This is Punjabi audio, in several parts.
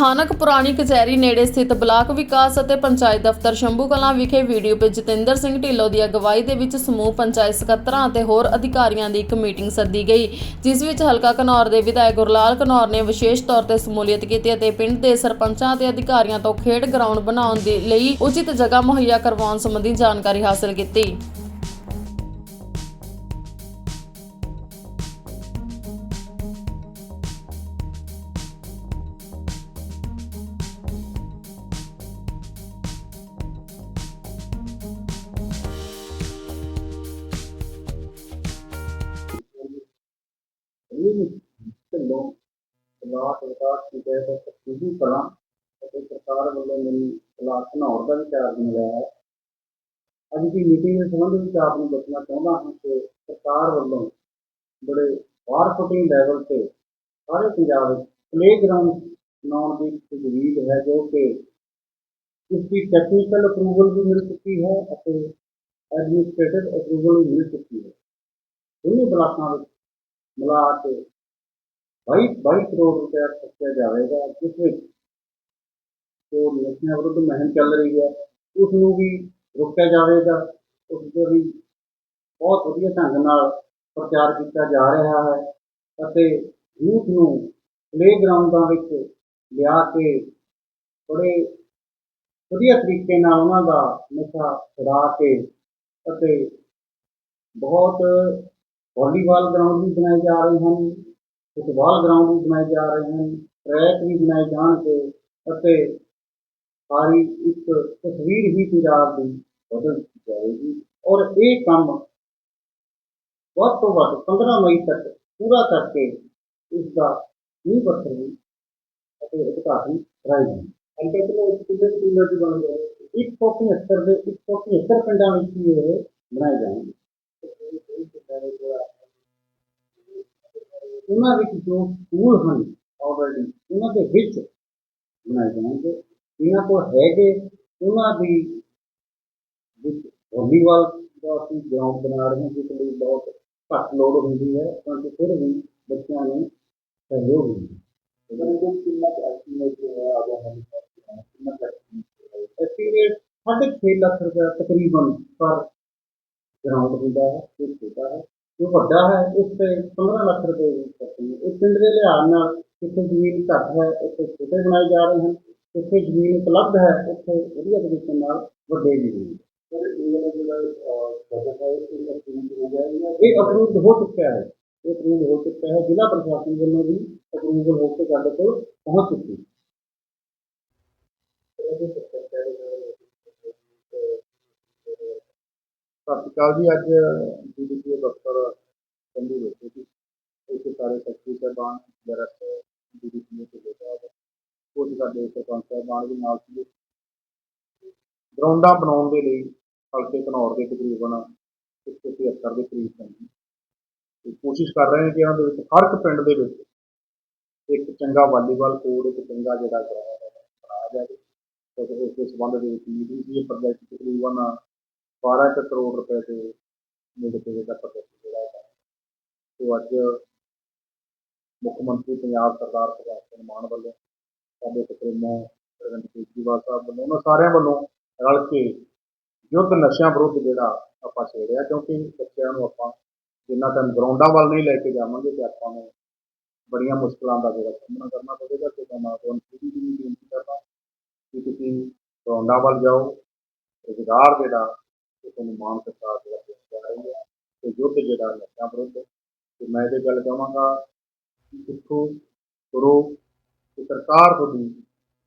ਸਥਾਨਕ ਪੁਰਾਣੀ ਕਚਹਿਰੀ ਨੇੜੇ ਸਥਿਤ ਬਲਾਕ ਵਿਕਾਸ ਅਤੇ ਪੰਚਾਇਤ ਦਫ਼ਤਰ ਸ਼ੰਭੂ ਕਲਾਂ ਵਿਖੇ ਵੀਡੀਓ ਪੇ ਜਤਿੰਦਰ ਸਿੰਘ ਢਿੱਲੋਂ ਦੀ ਅਗਵਾਈ ਦੇ ਵਿੱਚ ਸਮੂਹ ਪੰਚਾਇਤ ਸਕੱਤਰਾਂ ਅਤੇ ਹੋਰ ਅਧਿਕਾਰੀਆਂ ਦੀ ਇੱਕ ਮੀਟਿੰਗ ਸੱਦੀ ਗਈ, ਜਿਸ ਵਿੱਚ ਹਲਕਾ ਘਨੌਰ ਦੇ ਵਿਧਾਇਕ ਗੁਰਲਾਲ ਕਨੌਰ ਨੇ ਵਿਸ਼ੇਸ਼ ਤੌਰ ਤੇ ਸਮੂਲੀਅਤ ਕੀਤੀ ਅਤੇ ਪਿੰਡ ਦੇ ਸਰਪੰਚਾਂ ਅਤੇ ਅਧਿਕਾਰੀਆਂ ਤੋਂ ਖੇਡ ਗਰਾਊਂਡ ਬਣਾਉਣ ਦੇ ਲਈ ਉਚਿਤ ਜਗ੍ਹਾ ਮੁਹੱਈਆ ਕਰਵਾਉਣ ਸੰਬੰਧੀ ਜਾਣਕਾਰੀ ਹਾਸਲ ਕੀਤੀ। ਇਹ ਢਿੱਲੋਂ ਬਲਾਕ ਵਿਕਾਸ ਦੀ ਤਹਿਤ ਤਕਨੀਕੀ ਕਲਾਂ ਅਤੇ ਸਰਕਾਰ ਵੱਲੋਂ ਮੈਨੂੰ ਬਲਾਕ ਘਨੌਰ ਦਾ ਵੀ ਚਾਰਜ ਮਿਲਿਆ ਹੈ ਅੱਜ ਦੀ ਮੀਟਿੰਗ ਦੇ ਸੰਬੰਧ ਵਿੱਚ ਆਪ ਨੂੰ ਦੱਸਣਾ ਚਾਹੁੰਦਾ ਹਾਂ ਕਿ ਸਰਕਾਰ ਵੱਲੋਂ ਬੜੇ ਬਾਹਰ ਫੁੱਟਿੰਗ ਲੈਵਲ ਤੇ ਸਾਰੇ ਪੰਜਾਬ ਵਿੱਚ ਪਲੇਗਰਾਉਂਡ ਬਣਾਉਣ ਦੀ ਤਜਵੀਜ਼ ਹੈ ਜੋ ਕਿ ਇਸ ਦੀ ਟੈਕਨੀਕਲ ਅਪਰੂਵਲ ਵੀ ਮਿਲ ਚੁੱਕੀ ਹੈ ਅਤੇ ਐਡਮਿਨਿਸਟ੍ਰੇਟਿਵ ਅਪਰੂਵਲ ਵੀ ਮਿਲ ਚੁੱਕੀ ਹੈ ਦੋਨੇ ਬਲਾਕਾਂ ਵਿੱਚ ਮਿਲਾ ਕੇ 22 22 ਕਰੋੜ ਰੁਪਏ ਖਰਚਿਆ ਜਾਵੇਗਾ, ਜਿਸ ਵਿੱਚ ਜੋ ਨਸ਼ਿਆਂ ਵਿਰੁੱਧ ਮੁਹਿੰਮ ਚੱਲ ਰਹੀ ਹੈ ਉਸ ਨੂੰ ਵੀ ਰੋਕਿਆ ਜਾਵੇਗਾ, ਉਸ ਦੇ ਵੀ ਬਹੁਤ ਵਧੀਆ ਢੰਗ ਨਾਲ ਪ੍ਰਚਾਰ ਕੀਤਾ ਜਾ ਰਿਹਾ ਹੈ ਅਤੇ ਯੂਥ ਨੂੰ ਪਲੇਗਰਾਉਂਡਾਂ ਵਿੱਚ ਲਿਆ ਕੇ ਬੜੇ ਵਧੀਆ ਤਰੀਕੇ ਨਾਲ ਉਹਨਾਂ ਦਾ ਨਸ਼ਾ ਛੁਡਾ ਕੇ ਅਤੇ ਬਹੁਤ ਵਾਲੀਬਾਲ ਗਰਾਊਂਡ ਵੀ ਬਣਾਏ ਜਾ ਰਹੇ ਹਨ ਫੁੱਟਬਾਲ ਗਰਾਊਂਡ ਵੀ ਬਣਾਏ ਜਾ ਰਹੇ ਹਨ ਟਰੈਕ ਵੀ ਬਣਾਏ ਜਾਣਗੇ ਅਤੇ ਸਾਰੀ ਇੱਕ ਤਸਵੀਰ ਹੀ ਪੰਜਾਬ ਦੀ ਬਦਲ ਦਿੱਤੀ ਜਾਏਗੀ ਔਰ ਇਹ ਕੰਮ ਵੱਧ ਤੋਂ ਵੱਧ 15 ਮਈ ਤੱਕ ਪੂਰਾ ਕਰਕੇ ਇਸ ਦਾ ਨੀਂਹ ਪੱਥਰ ਵੀ ਅਤੇ ਉਦਘਾਟਨ ਕਰਾਇਆ ਜਾਏਗਾ ਅੰਕਲ ਤੋਂ ਇੱਕ ਕਿੰਨੇ ਪਿੰਡਾਂ ਦੀ ਬਣ ਗਏ 175 ਦੇ 175 ਪਿੰਡਾਂ ਵਿੱਚ ਹੀ ਇਹ ਬਣਾਏ ਜਾਣਗੇ ਉਹਨਾਂ ਵਿੱਚ ਜੋ ਸਕੂਲ ਹਨ ਆਲਰੇਡੀ ਉਹਨਾਂ ਦੇ ਵਿੱਚ ਬਣਾਏ ਜਾਣਗੇ। ਇਹਨਾਂ ਕੋਲ ਹੈਗੇ ਉਹਨਾਂ ਦੀ ਵਿੱਚ ਵਾਲੀਬਾਲ ਦਾ ਅਸੀਂ ਗਰਾਊਂਡ ਬਣਾ ਰਹੇ ਹਾਂ ਜਿਸ ਲਈ ਬਹੁਤ ਘੱਟ ਲੋੜ ਹੁੰਦੀ ਹੈ ਪਰੰਤੂ ਫਿਰ ਵੀ ਬੱਚਿਆਂ ਨੂੰ ਸਹਿਯੋਗ ਮਿਲਦਾ ਹੈ। ਅਗਰ ਇਹ ਕਿੰਨਾ ਐਸਟੀਮੇਟ ਜੋ ਹੈ ਆ ਗਿਆ ਹੈ। ਕਿੰਨਾ ਐਸਟੀਮੇਟ ਸਾਢੇ ਛੇ ਲੱਖ ਰੁਪਏ ਤਕਰੀਬਨ ਪਰ ਗਰਾਊਂਡ ਹੁੰਦਾ ਹੈ ਇਹ ਛੋਟਾ ਹੈ। ਜੋ ਵੱਡਾ ਹੈ ਉਸ ਤੇ 15 ਲੱਖ ਰੁਪਏ ਦੀ ਖਰਚੀ ਹੈ। ਇਹ ਪਿੰਡ ਦੇ ਲਿਹਾਜ਼ ਨਾਲ ਕਿੱਥੇ ਜ਼ਮੀਨ ਘੱਟ ਹੈ ਉੱਥੇ ਛੋਟੇ ਬਣਾਏ ਜਾ ਰਹੇ ਹਨ। ਜਿੱਥੇ ਜ਼ਮੀਨ ਉਪਲਬਧ ਹੈ ਉੱਥੇ ਵਧੀਆ ਤਰੀਕੇ ਨਾਲ ਵੱਡੇ ਵੀ ਪਰ ਇਹ ਅਪਰੂਵ ਹੋ ਗਿਆ ਹੈ? ਇਹ ਅਪਰੂਵ ਹੋ ਚੁੱਕਾ ਹੈ। ਇਹ ਅਪਰੂਵ ਹੋ ਚੁੱਕਾ ਹੈ। ਜ਼ਿਲ੍ਹਾ ਪ੍ਰਸ਼ਾਸਨ ਵੱਲੋਂ ਵੀ ਅਪਰੂਵਲ ਹੋ ਕੇ ਸਾਡੇ ਕੋਲ ਪਹੁੰਚ ਚੁੱਕੀ ਹੈ। ਸਤਿ ਸ਼੍ਰੀ ਅਕਾਲ ਜੀ। ਅੱਜ ਡੀਡੀਪੀ ਦਫ਼ਤਰ ਚੰਡੀ ਵਿੱਚ ਸੀ। ਇੱਥੇ ਸਾਰੇ ਸੈਕਟਰੀ ਸਾਹਿਬਾਨ ਡਾਇਰੈਕਟਰ ਡੀਡੀਪੀ ਦੇ ਲੋਕ ਕੁਝ ਸਾਡੇ ਸਰਪੰਚ ਸਾਹਿਬਾਨ ਵੀ ਨਾਲ ਸੀ ਗਰਾਊਂਡਾਂ ਬਣਾਉਣ ਦੇ ਲਈ ਹਲਕੇ ਘਨੌਰ ਦੇ ਤਕਰੀਬਨ 173 ਦੇ ਕਰੀਬ ਸਨ ਤੇ ਕੋਸ਼ਿਸ਼ ਕਰ ਰਹੇ ਹਾਂ ਕਿ ਇਹਨਾਂ ਦੇ ਵਿੱਚ ਹਰ ਇੱਕ ਪਿੰਡ ਦੇ ਵਿੱਚ ਇੱਕ ਚੰਗਾ ਵਾਲੀਬਾਲ ਕੋਰਟ ਇੱਕ ਚੰਗਾ ਜਿਹੜਾ ਗਰਾਊਂਡ ਬਣਾਇਆ ਜਾਵੇ। ਤੇ ਉਸ ਦੇ ਸੰਬੰਧ ਦੇ ਵਿੱਚ ਮੀਟਿੰਗ ਸੀ। ਇਹ ਪ੍ਰੋਜੈਕਟ ਤਕਰੀਬਨ 12 ਕੁ ਕਰੋੜ ਰੁਪਏ ਦੇ ਨੇੜੇ ਤੇੜੇ ਦਾ ਪ੍ਰੋਜੈਕਟ ਜਿਹੜਾ ਹੈ ਸੋ ਅੱਜ ਮੁੱਖ ਮੰਤਰੀ ਪੰਜਾਬ ਸਰਦਾਰ ਭਗਵੰਤ ਸਿੰਘ ਮਾਨ ਵੱਲੋਂ ਸਾਡੇ ਸੁਪਰੀਮੋ ਅਰਵਿੰਦ ਕੇਜਰੀਵਾਲ ਸਾਹਿਬ ਵੱਲੋਂ ਉਹਨਾਂ ਸਾਰਿਆਂ ਵੱਲੋਂ ਰਲ ਕੇ ਯੁੱਧ ਨਸ਼ਿਆਂ ਵਿਰੁੱਧ ਜਿਹੜਾ ਆਪਾਂ ਛੇੜਿਆ, ਕਿਉਂਕਿ ਬੱਚਿਆਂ ਨੂੰ ਆਪਾਂ ਜਿੰਨਾ ਟਾਈਮ ਗਰਾਊਂਡਾਂ ਵੱਲ ਨਹੀਂ ਲੈ ਕੇ ਜਾਵਾਂਗੇ ਤੇ ਆਪਾਂ ਨੂੰ ਬੜੀਆਂ ਮੁਸ਼ਕਲਾਂ ਦਾ ਜਿਹੜਾ ਸਾਹਮਣਾ ਕਰਨਾ ਪਵੇਗਾ। ਤੇ ਮੈਂ ਨੌਜਵਾਨ ਪੀੜ੍ਹੀ ਵੀ ਬੇਨਤੀ ਕਰਦਾ ਕਿ ਤੁਸੀਂ ਗਰਾਊਂਡਾਂ ਵੱਲ ਜਾਓ। ਰੁਜ਼ਗਾਰ ਜਿਹੜਾ ਇਹ ਤੁਹਾਨੂੰ ਮਾਨ ਸਰਕਾਰ ਜਿਹੜਾ ਪੇਸ਼ ਕਰ ਰਹੀ ਹੈ ਤੇ ਯੁੱਧ ਜਿਹੜਾ ਨਸ਼ਿਆਂ ਵਿਰੁੱਧ ਤੇ ਮੈਂ ਇਹ ਗੱਲ ਕਹਾਂਗਾ ਕਿ ਸਿੱਖੋ ਕਰੋ ਤੇ ਸਰਕਾਰ ਤੁਹਾਡੀ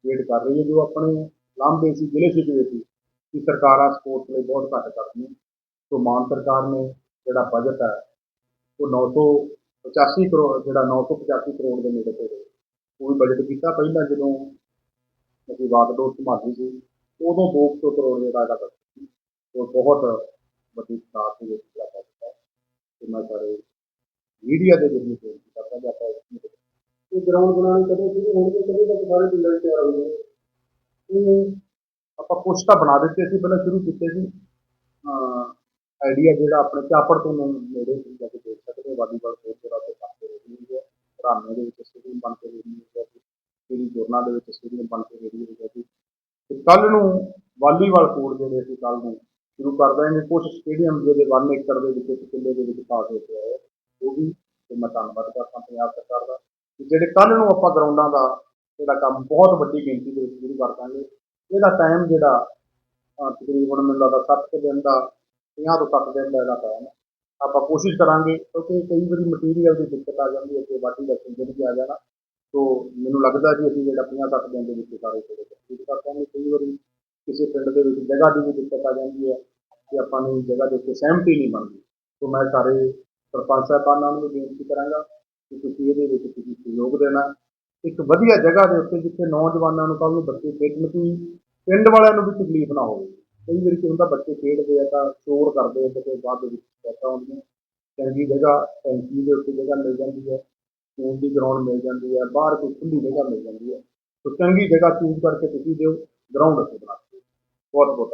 ਵੇਟ ਕਰ ਰਹੀ ਹੈ ਜੋ ਆਪਣੇ ਲਾਂਭੇ ਸੀ, ਜ਼ਿਲ੍ਹੇ ਸਿੱਧੇ ਸੀ, ਕਿ ਸਰਕਾਰਾਂ ਸਪੋਰਟ ਲਈ ਬਹੁਤ ਘੱਟ ਕਰਦੀਆਂ ਸੋ ਮਾਨ ਸਰਕਾਰ ਨੇ ਜਿਹੜਾ ਬਜਟ ਹੈ, ਉਹ 985 ਕਰੋੜ ਜਿਹੜਾ 985 ਕਰੋੜ ਦੇ ਨੇੜੇ ਤੇ ਉਹ ਵੀ ਬਜਟ ਕੀਤਾ ਪਹਿਲਾਂ ਜਦੋਂ ਅਸੀਂ ਵਾਗਡੋਰ ਸੰਭਾਲੀ ਸੀ, ਉਦੋਂ 200 ਕਰੋੜ ਜਿਹੜਾ ਇਹਦਾ ਬਜਟ ਉਹ ਬਹੁਤ ਵੱਡੀ ਤਾਦਾਦ ਦੇ ਵਿੱਚ ਜਿਹੜਾ ਬਜਟ ਤੇ ਮੈਂ ਸਾਰੇ ਮੀਡੀਆ ਦੇ ਜ਼ਰੀਏ ਬੇਨਤੀ ਕਰਦਾ ਕਿ ਆਪਾਂ ਇਸ ਨੂੰ ਇਹ ਗਰਾਊਂਡ ਬਣਾਉਣੀ ਕਦੋਂ ਸ਼ੁਰੂ ਹੋਣਗੇ ਕਦੋਂ ਤੱਕ ਸਾਰੇ ਪਿੰਡਾਂ ਤਿਆਰ ਹੋਣਗੇ ਇਹ ਆਪਾਂ ਕੁਛ ਤਾਂ ਬਣਾ ਦਿੱਤੇ ਸੀ, ਪਹਿਲਾਂ ਸ਼ੁਰੂ ਕੀਤੇ ਸੀ। ਆਈਡੀਆ ਜਿਹੜਾ ਆਪਣੇ ਚਾਪੜ ਤੋਂ ਨੇੜੇ ਜਾ ਕੇ ਦੇਖ ਸਕਦੇ ਹੋ, ਵਾਲੀਬਾਲ ਕੋਰਟ ਜਿਹੜਾ ਉੱਥੇ ਬਣ ਕੇ ਰਹੀ ਹੈ। ਘਰਾਣੇ ਦੇ ਵਿੱਚ ਸਟੇਡੀਅਮ ਬਣ ਕੇ ਰਹੀ ਹੈ। ਜਿਹੜੀ ਜੋਰਨਾ ਦੇ ਵਿੱਚ ਸਟੇਡੀਅਮ ਬਣ ਕੇ ਰੈਡੀ ਹੋ ਤੇ ਕੱਲ ਨੂੰ ਵਾਲੀਬਾਲ ਕੋਰਟ ਜਿਹੜੇ ਅਸੀਂ ਕੱਲ ਨੂੰ ਸ਼ੁਰੂ ਕਰ ਦਾਂਗੇ। ਕੁਝ ਸਟੇਡੀਅਮ ਜਿਹਦੇ 1 ਏਕੜ ਦੇ ਵਿੱਚ, ਇੱਕ ਕਿੱਲੇ ਦੇ ਵਿੱਚ ਪਾਸ ਹੋ ਕੇ ਆਏ ਉਹ ਵੀ ਤੇ ਮੈਂ ਧੰਨਵਾਦ ਕਰਦਾ ਪੰਜਾਬ ਸਰਕਾਰ ਦਾ। ਜਿਹੜੇ ਕੱਲ ਨੂੰ ਆਪਾਂ ਗਰਾਊਂਡਾਂ ਦਾ ਜਿਹੜਾ ਕੰਮ, ਬਹੁਤ ਵੱਡੀ ਗਿਣਤੀ ਦੇ ਵਿੱਚ ਸ਼ੁਰੂ ਕਰ ਦਾਂਗੇ। ਇਹਦਾ ਟਾਈਮ ਜਿਹੜਾ ਤਕਰੀਬਨ ਮੈਨੂੰ ਲੱਗਦਾ 7 ਕੁ ਦਿਨ ਦਾ 50 ਤੋਂ 60 ਦਿਨ ਦਾ ਇਹਦਾ ਟਾਈਮ ਆਪਾਂ ਕੋਸ਼ਿਸ਼ ਕਰਾਂਗੇ, ਕਿਉਂਕਿ ਕਈ ਵਾਰੀ ਮਟੀਰੀਅਲ ਦੀ ਦਿੱਕਤ ਆ ਜਾਂਦੀ ਹੈ ਕਿ ਵਾਟੀ ਦਾ ਸੀਜ਼ਨ ਵੀ ਆ ਜਾਣਾ। ਸੋ ਮੈਨੂੰ ਲੱਗਦਾ ਜੀ ਅਸੀਂ ਜਿਹੜਾ 50 60 ਦਿਨ ਦੇ ਵਿੱਚ ਸਾਰੇ ਜਿਹੜੇ ਕਰ ਦਾਂਗੇ। ਕਈ ਵਾਰੀ ਕਿਸੇ ਪਿੰਡ ਦੇ ਵਿੱਚ ਜਗ੍ਹਾ ਦੀ ਵੀ ਦਿੱਕਤ ਆ ਜਾਂਦੀ ਹੈ। ਕਿ ਆਪਾਂ ਨੂੰ ਜਗ੍ਹਾ ਦੇ ਉੱਤੇ ਸਹਿਮਤੀ ਨਹੀਂ ਬਣਦੀ। ਸੋ ਮੈਂ ਸਾਰੇ ਸਰਪੰਚ ਸਾਹਿਬਾਨਾਂ ਨੂੰ ਵੀ ਬੇਨਤੀ ਕਰਾਂਗਾ ਕਿ ਤੁਸੀਂ ਇਹਦੇ ਵਿੱਚ ਤੁਸੀਂ ਸਹਿਯੋਗ ਦੇਣਾ। ਇੱਕ ਵਧੀਆ ਜਗ੍ਹਾ ਦੇ ਉੱਤੇ ਜਿੱਥੇ ਨੌਜਵਾਨਾਂ ਨੂੰ ਕੱਲ ਨੂੰ ਬੱਚੇ ਖੇਡਣ ਦੀ, ਪਿੰਡ ਵਾਲਿਆਂ ਨੂੰ ਵੀ ਤਕਲੀਫ ਨਾ ਹੋਵੇ। ਕਈ ਵਾਰੀ ਕੀ ਹੁੰਦਾ, ਬੱਚੇ ਖੇਡਦੇ ਆ ਤਾਂ ਸ਼ੋਰ ਕਰਦੇ ਆ ਤੇ ਬਾਅਦ ਦੇ ਵਿੱਚ ਸ਼ਿਕਾਇਤਾਂ ਆਉਂਦੀਆਂ। ਚੰਗੀ ਜਗ੍ਹਾ, ਟੈਂਕੀ ਦੇ ਉੱਤੇ ਜਗ੍ਹਾ ਮਿਲ ਜਾਂਦੀ ਹੈ ਸਕੂਲ ਦੀ ਗਰਾਊਂਡ ਮਿਲ ਜਾਂਦੀ ਹੈ, ਬਾਹਰ ਕੋਈ ਖੁੱਲੀ ਜਗ੍ਹਾ ਮਿਲ ਜਾਂਦੀ ਹੈ। ਸੋ ਚੰਗੀ ਜਗ੍ਹਾ ਚੂਜ਼ ਕਰਕੇ ਤੁਸੀਂ ਦਿਓ ਗਰਾਊਂਡ ਅਸੀਂ ਬਣਾ ਦਿਓ। ਬਹੁਤ ਬਹੁਤ